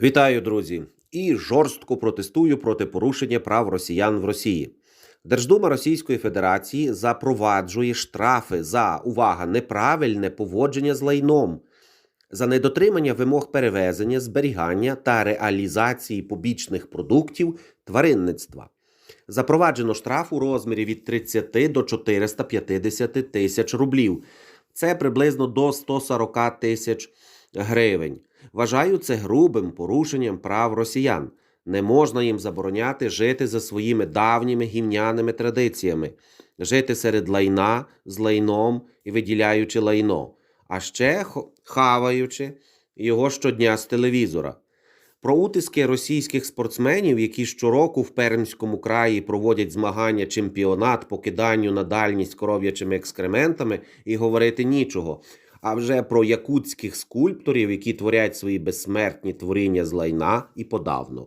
Вітаю, друзі! І жорстко протестую проти порушення прав росіян в Росії. Держдума Російської Федерації запроваджує штрафи за увага неправильне поводження з лайном, за недотримання вимог перевезення, зберігання та реалізації побічних продуктів тваринництва. Запроваджено штраф у розмірі від 30 до 450 тисяч рублів. Це приблизно до 140 тисяч гривень. Вважаю це грубим порушенням прав росіян. Не можна їм забороняти жити за своїми давніми гімняними традиціями, жити серед лайна з лайном і виділяючи лайно, а ще хаваючи його щодня з телевізора. Про утиски російських спортсменів, які щороку в Пермському краї проводять змагання чемпіонат по киданню на дальність коров'ячими екскрементами, і говорити нічого. А вже про якутських скульпторів, які творять свої безсмертні творіння з лайна, і подавно.